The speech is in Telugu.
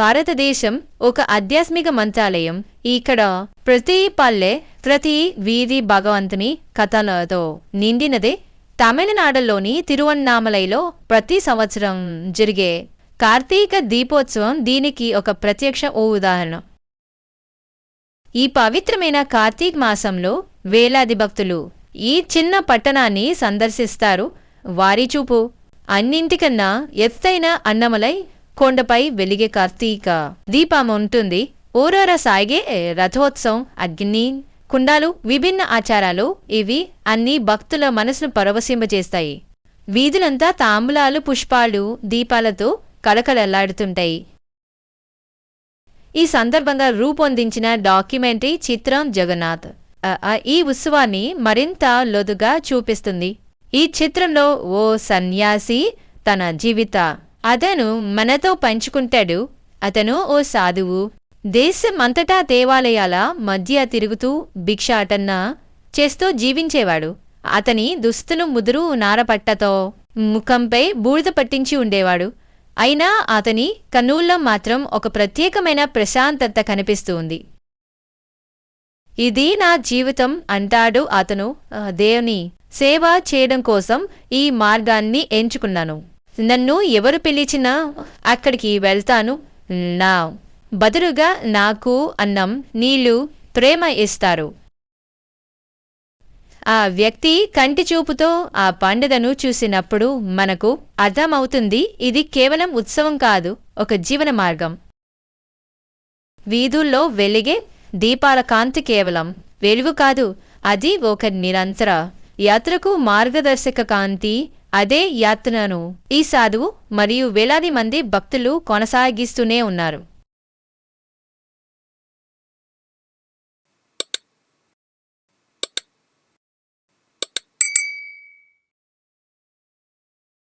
భారతదేశం ఒక ఆధ్యాత్మిక మంత్రాలయం. ఇక్కడ ప్రతి పల్లె ప్రతి వీధి భగవంతుని కథలతో నిండినదే. తమిళనాడులోని తిరువన్నామలైలో ప్రతి సంవత్సరం జరిగే కార్తీక దీపోత్సవం దీనికి ఒక ప్రత్యక్ష ఓ ఉదాహరణ. ఈ పవిత్రమైన కార్తీక మాసంలో వేలాది భక్తులు ఈ చిన్న పట్టణాన్ని సందర్శిస్తారు. వారి చూపు అన్నింటికన్నా ఎత్తైన అన్నమలై కొండపై వెలిగే కార్తీక దీపం ఉంటుంది. ఊరూర సాగే రథోత్సవం అగ్ని కుండాలు విభిన్న ఆచారాలు. ఇవి అన్ని భక్తుల మనసును పరవశింపజేస్తాయి. వీధులంతా తాంబూలాలు పుష్పాలు దీపాలతో కళకళలాడుతుంటాయి. ఈ సందర్భంగా రూపొందించిన డాక్యుమెంటరీ చిత్రం జగన్నాథ్. ఈ ఉత్సవాన్ని మరింత లోతుగా చూపిస్తుంది. ఈ చిత్రంలో ఓ సన్యాసి తన జీవిత అతను మనతో పంచుకుంటాడు. అతను ఓ సాధువు. దేశం అంతటా దేవాలయాల మధ్య తిరుగుతూ భిక్షాటన చేస్తూ జీవించేవాడు. అతని దుస్తులు ముదురు నారపట్టతో ముఖంపై బూడిద పట్టించి ఉండేవాడు. అయినా అతని కన్నుల్లో మాత్రం ఒక ప్రత్యేకమైన ప్రశాంతత కనిపిస్తుంది. ఇది నా జీవితం అంటాడు అతను. దేవుని సేవ చేయడం కోసం ఈ మార్గాన్ని ఎంచుకున్నాను. నన్ను ఎవరు పిలిచినా అక్కడికి వెళ్తాను. నా బదులుగా నాకు అన్నం నీళ్ళు ప్రేమ ఇస్తారు. ఆ వ్యక్తి కంటి చూపుతో ఆ పండుగను చూసినప్పుడు మనకు అర్థమవుతుంది ఇది కేవలం ఉత్సవం కాదు ఒక జీవన మార్గం. వీధుల్లో వెలిగే దీపాల కాంతి కేవలం వెలుగు కాదు అది ఒక నిరంతర యాత్రకు మార్గదర్శక కాంతి అదే యాత్రను ఈ సాధువు మరియు వేలాది మంది భక్తులు కొనసాగిస్తూనే ఉన్నారు.